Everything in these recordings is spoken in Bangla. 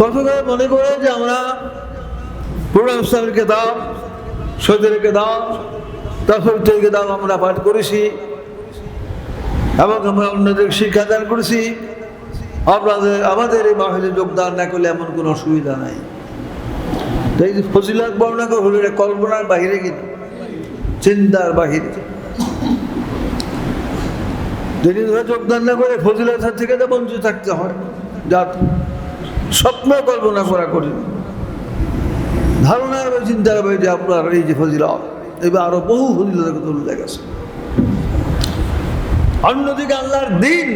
কত করে মনে করে যে আমরা প্রোগ্রাম ইসলামের কেতাব সৈদের কেতাব তারপর কেতাব আমরা পাঠ করেছি এবং আমরা অন্যদের শিক্ষাদান করেছি। আপনাদের, আমাদের এই মাহলে যোগদান না করলে এমন কোনো অসুবিধা নাই। তো এই যে ফজিলাত বর্ণনা হলো এটা কল্পনার বাহিরে কিন্তু, চিন্তার বাহিরে। যদি যোগদান না করে ফজিলাত থেকে তো বঞ্চিত থাকতে হয়। যা স্বপ্ন কল্পনা করা করি। ধারণার বা চিন্তার বাইরে আপনার এই যে ফজিলত, এবার আরও বহু ফজিলতের অন্যদিকে আল্লাহর দিন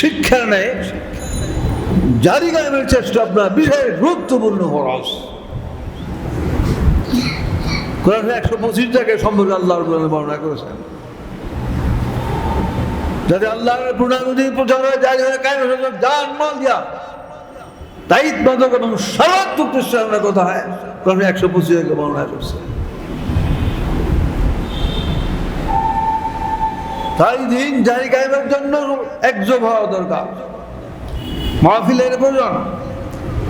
শিক্ষা নেয়, জারি গায়ের চেষ্টা আপনার বিশেষ গুরুত্বপূর্ণ খরচ কোরআন একশো পঁচিশ জায়গায় সম্পর্কে আল্লাহর বর্ণনা করেছেন। যাতে আল্লাহর পূর্ণাঙ্গী প্রচার হয়, জারি হয়ে কায়েম যান মাল দিয়া। দায়িত্বাদক এবং সারাত্মক চেষ্টা কথা হয়। কোরআন একশো পঁচিশ জায়গায় বর্ণনা করছে। তাই দিন জারি গায়েবের জন্য একযোগ হওয়া দরকার। মাহফিলের প্রয়োজন।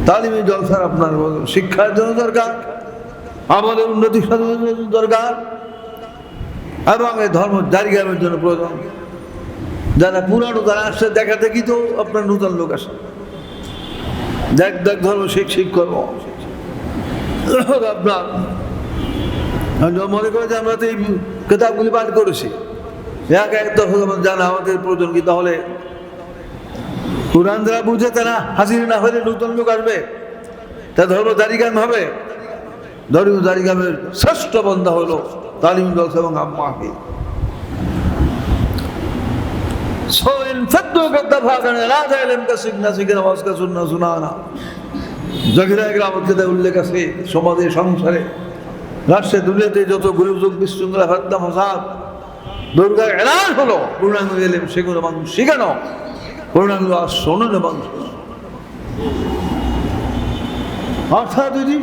তালিমি জলসার আপনার শিক্ষার জন্য দরকার। আমাদের উন্নতি সাধনের জন্য দরকার। এবং এই ধর্ম জারি গায়েবের জন্য প্রয়োজন। যারা পুরানো তারা আসছে দেখা দেখি তো আপনার নূতন লোক আসে। দেখ দেখ, ধর্ম শিখ শিখ করব আপনার মনে করে যে আমরা তো এই কেতাবগুলি পাঠ করেছি এক এক দফা জানা আমাদের প্রয়োজন কি, তাহলে কোরআন যারা বুঝে তারা হাজির না হলে নতুন লোক আসবে। তা ধর্ম দারিগাম হবে। ধর্ম দারিগামের শ্রেষ্ঠ বন্ধা হলো তালিম দল এবং আম্মাকে So in faddu kaddafa kana la ta'lam ka signa signa was ka sunna sunana জগিরা গ্রামের কথা উল্লেখ আছে, সমাজে, সংসারে, রাষ্ট্রে, দুনিয়াতে যত গরিব যোগ বিশৃঙ্খলা, হত্যা অর্থাৎ যদি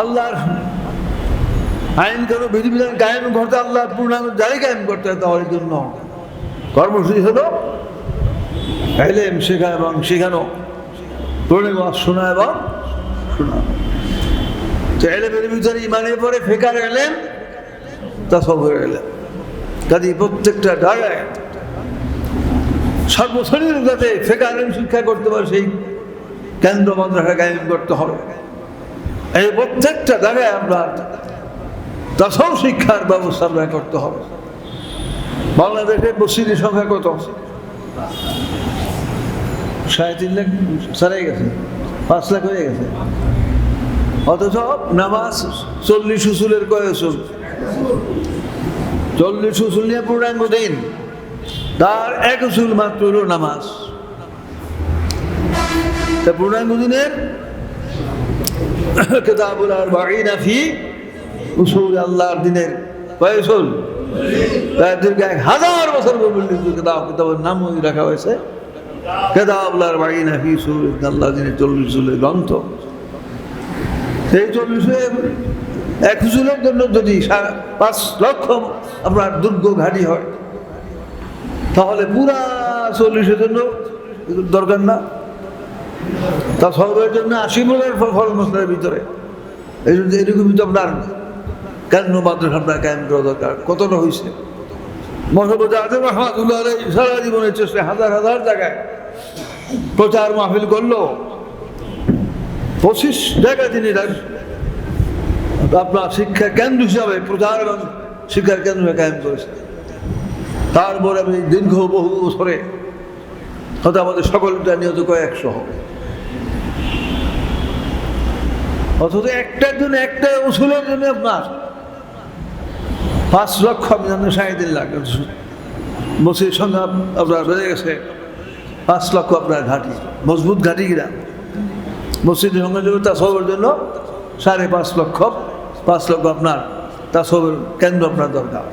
আল্লাহর আইন কোনো বিধিবিধান কায়েম করতে আল্লাহ পূর্ণাঙ্গ জারি কায়েম করতে হয় তাহলে জন্য কর্মসূচি হলো এলেম শেখা এবং শেখানো। পূর্ণাঙ্গ শোনা এবং শোনা। তো এলেমের ভিতরে ইমানের পরে ফেকার এলেম, তা সব হয়ে গেলেন কাজে প্রত্যেকটা জায়গায় সর্বশ্রেণীর যাতে ফেকা আলেম শিক্ষা করতে পারে, সেই কেন্দ্র মাদ্রাসা কায়েম করতে হবে। এই প্রত্যেকটা জায়গায় আমরা দশম শিক্ষার ব্যবস্থা করতে হবে। বাংলাদেশের মসজিদের সংখ্যা কত? সাড়ে তিন লাখ সারাই গেছে, পাঁচ লাখ হয়ে গেছে। অথচ নামাজ চল্লিশ উসুলের কয় উসুল? চল্লিশ উসুল নিয়ে পূর্ণাঙ্গ দিন। তার এক উসুল মাত্র হলো নামাজ। তা পূর্ণাঙ্গ দিনের কেতাবুল আর বাকি নাফি উসুল আল্লাহর দিনের কয় উসুল এক হাজার বছর পর্যন্ত কেতাব কেতাবের নাম রাখা হয়েছে। কেতাবুল্লার বাকি নাফি উসুল আল্লাহ দিনের চল্লিশ উসুলের গ্রন্থ। সেই চল্লিশে এক হুজুরের জন্য যদি পাঁচ লক্ষ আপনার দুর্গ ঘাটি হয়, তাহলে পুরা চল্লিশের জন্য দরকার না। তা সবের জন্য আশি মনের ফল মশলার ভিতরে। এই জন্য এরকমই তো আপনার কেন মাদ্রাসা আপনার কায়েম করা দরকার? কতটা হয়েছে মহাবতী আজম রহমাতুল্লাহ সারা জীবনের চেষ্টা হাজার হাজার জায়গায় প্রচার মাহফিল করল। পঁচিশ জায়গায় তিনি আপনার শিক্ষা কেন্দ্র হিসাবে প্রচার শিক্ষার কেন্দ্র কায়েম করেছে তারপরে আমি দীর্ঘ বহু বছরে হয়তো আমাদের সকলটা নিহত কয়েকশো হবে। অথচ একটার জন্য একটা উসুলের জন্য আপনার পাঁচ লক্ষ সাড়ে তিন লাখ মসজিদ সংখ্যা আপনার বেড়ে গেছে। পাঁচ লক্ষ আপনার ঘাটি। মজবুত ঘাঁটি কিনা? মসজিদের সঙ্গে যদি তাসবের জন্য সাড়ে পাঁচ লক্ষ পাঁচ লক্ষ আপনার তাসবের কেন্দ্র আপনার দরকার।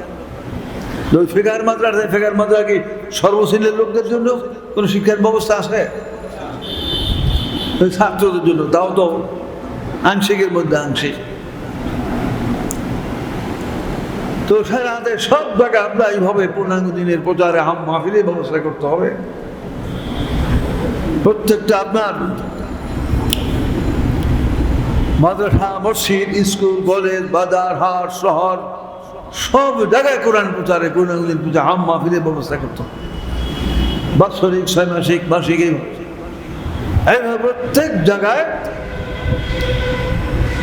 ওই ফেকার মাত্রা ফেকার মাত্রা কি সর্বশ্রেণীর লোকদের জন্য কোনো শিক্ষার ব্যবস্থা আছে? ছাত্রদের জন্য, তাও তো আংশিকের মধ্যে আংশিক। তো সারা হাতে সব জায়গায় আমরা এইভাবে পূর্ণাঙ্গ দিনের প্রচারে হাম মাহফিলের ব্যবস্থা করতে হবে। প্রত্যেকটা আপনার মাদ্রাসা, মসজিদ, স্কুল, কলেজ, বাজার, হাট, শহর, সব জায়গায় কোরআন প্রচারে কোরআন পূজা আম মাহফিলের ব্যবস্থা করত বাৎসরিক, ছয়মাসিক, মাসিক এই- এইভাবে প্রত্যেক জায়গায়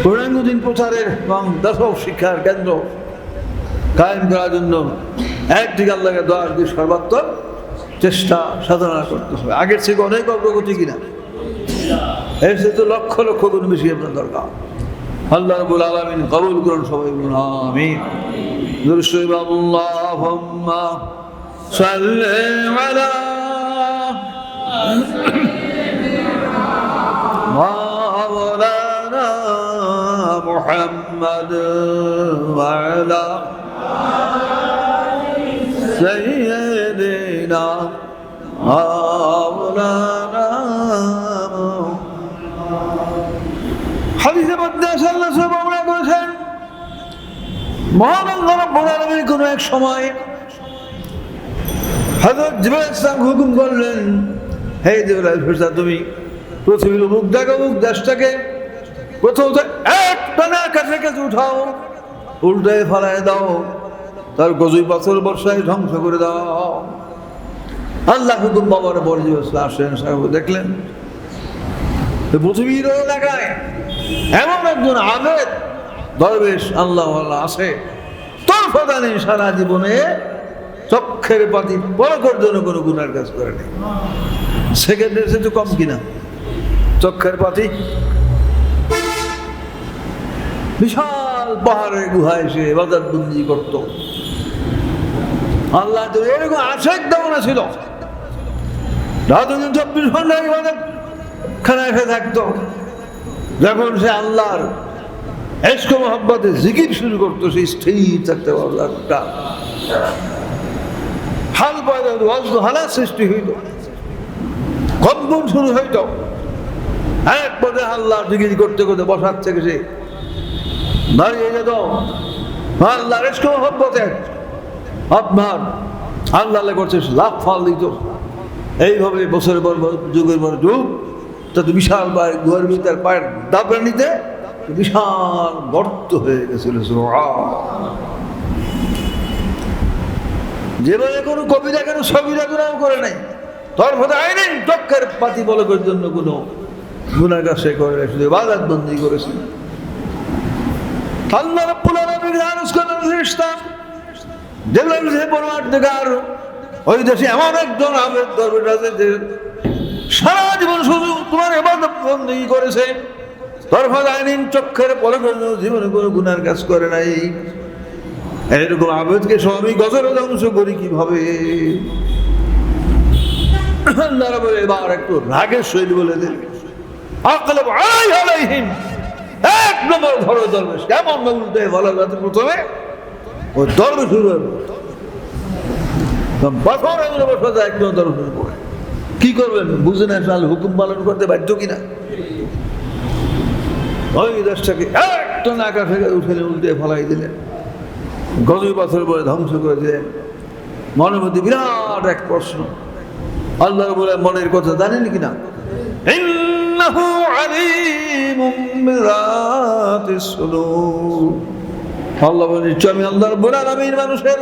কোরআনুদ্দিন প্রচারের এবং দশক শিক্ষার কেন্দ্র কায়েম করার জন্য একদিকে আল্লাহকে দোয়া দিয়ে সর্বাত্মক চেষ্টা সাধনা করতে হবে আগের থেকে অনেক অগ্রগতি কিনা এর চেয়ে তো লক্ষ লক্ষ গুণ বেশি আপনার দরকার আল্লাহ রবুল আলমিন কবুল করুন সবাই বলুন আমিন দুরুশরীফ আল্লাহুম্মা সাল্লি আলা مولانا محمد وعلى سيدنا مولانا হাদিসে মধ্যে আল্লাহ সব আমরা করেছেন মহান আল্লাহ রাব্বুল আলামিন কোনো এক সময় হযরত জিবরাইল ইসলাম হুকুম করলেন হে জিবরাইল ফেরেশতা তুমি পৃথিবীর মুখ দেখো মুখ দেশটাকে প্রথমত এক টানা কাছে কাছে উঠাও উল্টে ফেলায় দাও তার গজুই পাথর বর্ষায় ধ্বংস করে দাও। আল্লাহ হুকুম বাবার জিবরাইল আসেন সাহেব দেখলেন? পৃথিবীর এলাকায় এমন একজন আবেদ দরবেশ আল্লাহ আছে। তোর প্রদানে সারা জীবনে চক্ষের পাতি পরকর জন্য কোনো গুনার কাজ করে নেই। সেকেন্ডের সে তো কম কিনা? চক্ষের পাতি। বিশাল পাহাড়ের গুহায় সে বাজার বন্দি করত। আল্লাহ এরকম আশেক দেওয়া ছিল। দিন চব্বিশ ঘণ্টা ইবাদত খানায় খেয়ে থাকতো। যখন সে আল্লাহর এসকো মোহাম্মতে জিকির শুরু করতো সে স্থির থাকতে একটা হাল পয়দা হালার সৃষ্টি হইত কম্পন শুরু হইত। এক পদে আল্লাহ জিকির করতে করতে বসার থেকে সে দাঁড়িয়ে যেত। আল্লাহর এসকো মোহাম্মতে আপনার আল্লাহ করছে লাভ ফাল দিত। এইভাবে বছরের পর যুগের পর যুগ তাতে বিশাল গুহার ভিতর পায়ের দাবরানিতে বিশাল গর্ত হয়ে গেছিল যেভাবে কোনো কবিতা কেন ছবিটা গুণাও করে নাই তোর ফলে আইনি চক্ষের পাতি বলকের জন্য কোনো গুণাগার সে করে নাই, শুধু বাজার বন্দি করেছিল আল্লাহ রাব্বুল আলামিন যে পরমার্থকার ওই দেশে এমন একজন আবেদ আছে যে সারা জীবন শুধু তোমার এবাদত করেছে। তরফা চক্ষের জীবনে কোনো গুনার কাজ করে নাই। এরকম আবেদকে স্বামী গজর ধ্বংস করি কীভাবে? এবার একটু রাগের শৈলী বলে আলাই আলাইহিম, এক নম্বর ধরো দরবেশ, কেমন না উল্টে বলা যাতে প্রথমে? ও দরবে শুরু হবে বছর এগুলো বছর একজন দরবে শুরু করে কি করবেন? বুঝে না সাল হুকুম পালন করতে বাধ্য কিনা? ওই দেশটাকে একটা নাকা থেকে উঠে উল্টে ফলাই দিলেন গজই পাথর বলে ধ্বংস করে দিলেন মনের মধ্যে বিরাট এক প্রশ্ন। আল্লাহ বলে মনের কথা জানেন কিনা? ইন্নাহু আলিমুম বিযাতিস সুদূর আল্লাহ নিশ্চয় আমি আল্লাহর বলে আলামিন মানুষের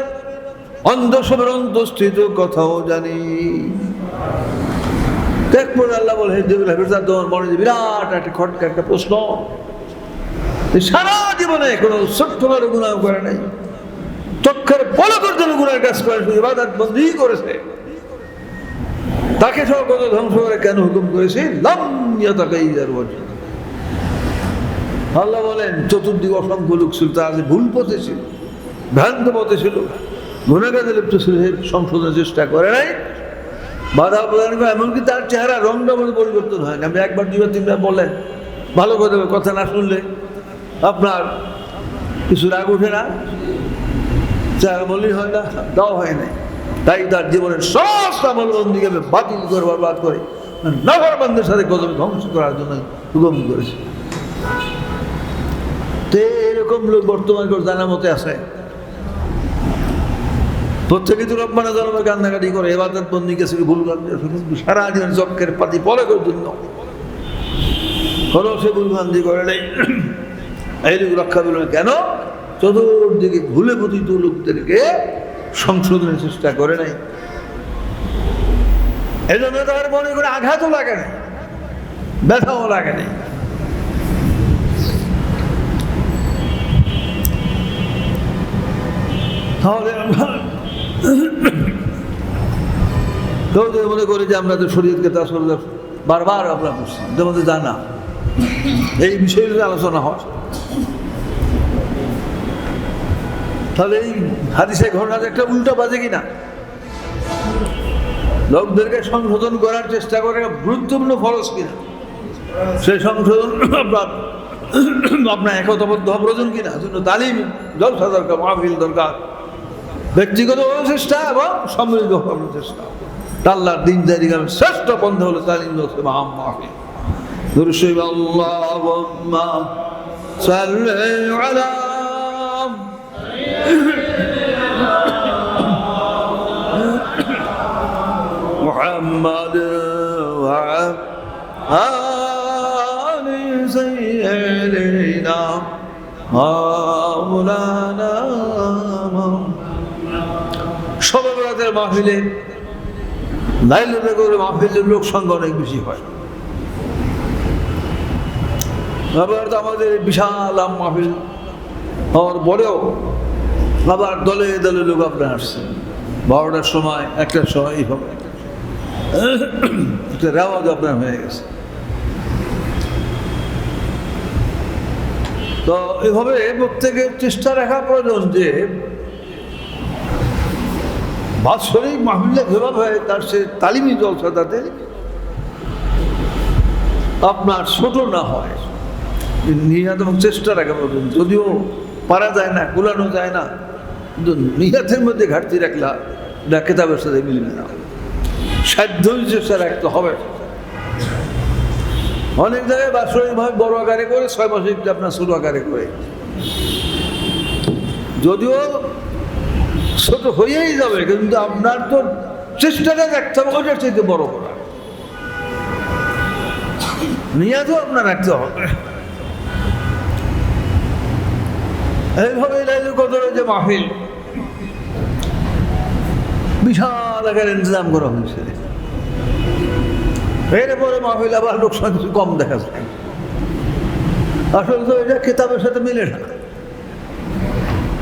অন্তঃসবের অন্তঃস্থিত কথাও জানি। দেখপরে আল্লাহ বলে হে জিবরাইল হেফেজা তোমার মনে বিরাট একটা খটকা একটা প্রশ্ন। সারা জীবনে কোনো ছোট্ট বড় করে নাই। চক্ষের পলকের জন্য গুণার কাজ করে শুধু ইবাদত করেছে। তাকে সব কত ধ্বংস করে কেন হুকুম করেছে? লাম ইয়াতাকাইয়ার ওয়াজহ আল্লাহ বলেন, চতুর্দিক অসংখ্য লোক ছিল, তারা যে ভুল পথে ছিল, ভ্রান্ত পথে ছিল। গুণাগাতে লিপ্ত ছিল সংশোধনের চেষ্টা করে নাই। বাধা প্রদান করে, এমনকি তার চেহারা রংটা মধ্যে পরিবর্তন হয় না আপনি একবার, দুইবার, তিনবার বললেন, ভালো কথা কথা না শুনলে আপনার কিছু রাগ উঠে না। চেহারা বললেই হয় না, দাও হয় নাই। তাই তার জীবনের সমস্ত আমল বন্দিকে বাতিল করে বরবাদ করে নগর নগরবন্ধের সাথে কদমে ধ্বংস করার জন্য হুকুম করেছে। তো এরকম লোক বর্তমান জানা মতে আছে। প্রত্যেকে তো রব্বানা জলমে কান্নাকাটি করে এবাদত বন্দি গেছে, ভুল সারা জীবন চক্রের পাতি পরে করে জন্য। হলো সে ভুলভ্রান্তি করে নেই। এইটুকু রক্ষা পেল। কেন? চতুর্দিকে ভুলে পতিত লোকদেরকে সংশোধনের চেষ্টা করে নাই। এই জন্য তার মনে করে আঘাতও লাগে না ব্যথাও লাগে না তাহলে যদি মনে করি যে আমরা তো শরীরকে তার শরীর বারবার আমরা করছি তোমাদের জানা এই বিষয়গুলো আলোচনা হয়। তাহলে এই হাদিসে ঘটনাটা একটা উল্টো বাজে কিনা? লোকদেরকে সংশোধন করার চেষ্টা করে গুরুত্বপূর্ণ ফরজ কিনা? সেই সংশোধন আপনার আপনার একতাবদ্ধ প্রয়োজন কিনা? জন্য তালিম, জলসা দরকার, মাহফিল দরকার। ব্যক্তিগত চেষ্টা এবং সম্মিলিত চেষ্টা। আল্লাহর দিন জারি শ্রেষ্ঠ পন্থা হলো তালিম জলসা মাহাম মাহফিল দুরুশৈব আলা বেড়াতের মাহফিলে লাইলাতে করে মাহফিলের লোক সংখ্যা অনেক বেশি হয়। আবার তো আমাদের বিশাল মাহফিল হওয়ার পরেও আবার দলে দলে লোক আপনার আসছে বারোটার সময়, একটার সময় এইভাবে একটা রেওয়াজ আপনার হয়ে গেছে। তো এভাবে প্রত্যেকের চেষ্টা রাখা প্রয়োজন যে বাৎসরিক মাহফিল্লা যেভাবে হয় তার সে তালিমি জলসা তাতে আপনার ছোট না হয়। নিহাত চেষ্টা রাখা প্রয়োজন যদিও পারা যায় না, কুলানো যায় না, কিন্তু নিহাতের মধ্যে ঘাটতি রাখলা এটা কেতাবের সাথে মিলবে না। সাধ্য চেষ্টা রাখতে হবে। অনেক জায়গায় বাৎসরিকভাবে বড় আকারে করে, ছয় মাসে আপনার ছোট আকারে করে। যদিও ছোট হয়েই যাবে, কিন্তু আপনার তো চেষ্টাটা রাখতে হবে, ওটার চাইতে বড় করা। নিয়াজও আপনার রাখতে হবে। এইভাবে লাইলুল কদরের যে মাহফিল। বিশাল আকার ইন্তজাম করা হয়েছে। এরপরে মাহফিল আবার লোকসান কিছু কম দেখা যায়। আসলে তো এটা কেতাবের সাথে মিলে না।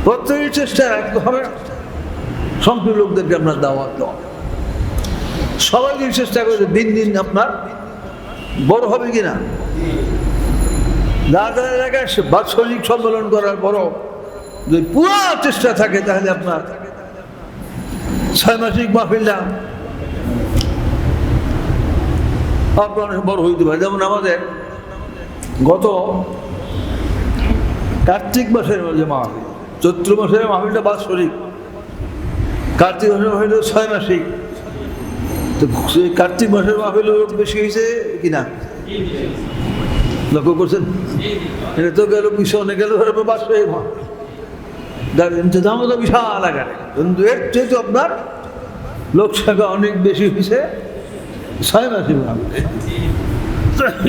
প্রত্যেকের চেষ্টা রাখতে হবে। সংখ্যক লোকদেরকে আপনার দাওয়াত দেওয়া সবাইকে চেষ্টা করে দিন দিন আপনার বড় হবে কিনা? যার এলাকায় বাৎসরিক সম্মেলন করার পরও যদি পুরো চেষ্টা থাকে, তাহলে আপনার ছয় মাসিক মাহফিলটা আপনার বড় হইতে পারে। যেমন আমাদের গত কার্তিক মাসের যে মাহফিল, চৈত্র মাসের মাহফিলটা বাৎসরিক। কার্তিক মাসের মাহফিল ছয় মাসিক। তো কার্তিক মাসের মাহফিল লোক বেশি হয়েছে কিনা লক্ষ্য করছেন? এটা তো গেল পিছনে গেল মাহফিল যার তো বিশাল আকারে। কিন্তু এর চেয়ে তো আপনার লোক সংখ্যা অনেক বেশি হয়েছে ছয় মাসে।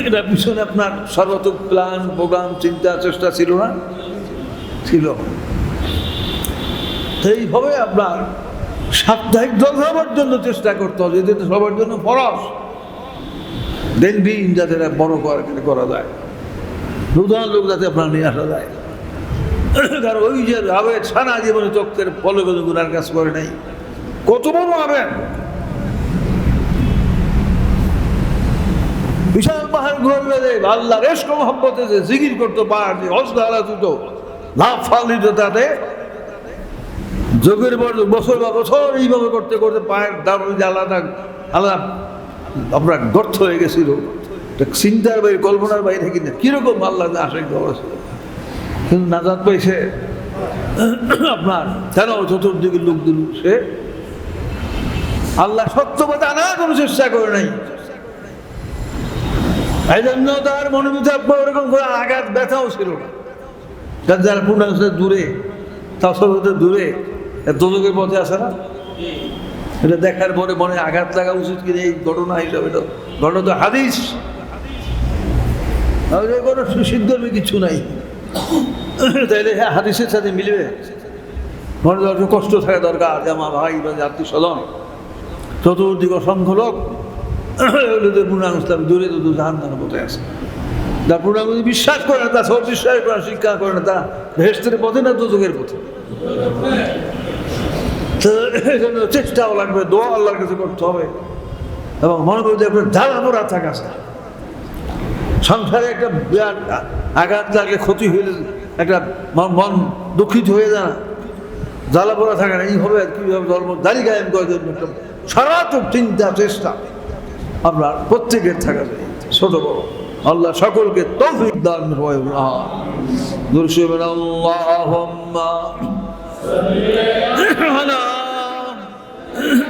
এটা পিছনে আপনার সর্বাত্মক প্ল্যান প্রোগ্রাম চিন্তা, চেষ্টা ছিল না? ছিল। এইভাবে আপনার সাপ্তাহিক দল হওয়ার জন্য চেষ্টা করতে হবে যাতে সবার জন্য ফরস দিন যাতে বড় করা যায়। নূতন লোক যাতে আপনার নিয়ে আসা যায়। কারণ ওই যে আবেদ সারা জীবনে চক্রের ফলে গুনার কাজ করে নাই। কত বড় আবেদ। বিশাল পাহাড় ঘুরবে আল্লাহ রেস্ক মহব্বতে জিগির করতো পাহাড় যে হস্ত আলা দিত লাভ ফাল দিত তাতে। যোগের পর বছর বা বছর এইভাবে করতে করতে পায়ের দাম আলাদা আলাদা আপনার গর্ত হয়ে গেছিল। চিন্তার বাইরে, কল্পনার বাইরে কিনা কীরকম আল্লাহ আশেক ছিল কিন্তু নাজাদ পাইছে, আপনার কেন চতুর্দিকে লোক দিল, সে আল্লাহ সত্যবাদ আনার কোনো চেষ্টা করে নাই। এই জন্য তার মনে মধ্যে ওরকম করে আঘাত, ব্যথাও ছিল না। যার যারা পূর্ণাংশ দূরে তাসবতে দূরে দোজকের পথে আসে না? এটা দেখার পরে মনে আঘাত লাগা উচিত কিনা এই ঘটনা হিসাবে তো। ঘটনা তো হাদিস। কোনো সুসিদ্ধ কিছু নাই। তাইলে হ্যাঁ হাদিসের সাথে মিলবে। মনে একটু কষ্ট থাকা দরকার যে আমার ভাই বা আত্মীয় স্বজন। চতুর্দিক অসংখ্য লোক। পূর্ণাঙ্গ ইসলাম দূরে, তো জাহান পথে আছে। যারা পূর্ণাঙ্গ বিশ্বাস করে না, তা সব বিশ্বাস করে না শিক্ষা করে না, তা ভেস্তের পথে না দুযোগের পথে? এই চেষ্টাও লাগবে, দোয়া আল্লাহর কাছে করতে হবে। এবং মনে করতে আপনার জ্বালা মোড়া থাকা সংসারে একটা বিরাট আঘাত লাগলে ক্ষতি হইলে একটা মন দুঃখিত হয়ে যায়। না জ্বালা পোড়া থাকে না এইভাবে কীভাবে ধর্ম দাড়ি জন্য একটা সারাত্মক চিন্তা, চেষ্টা। আপনার প্রত্যেকের থাকা যায়, ছোট বড়। আল্লাহ সকলকে তৌফিক দান হয় দুরসুবেন আল্লাহুম্মা। আলা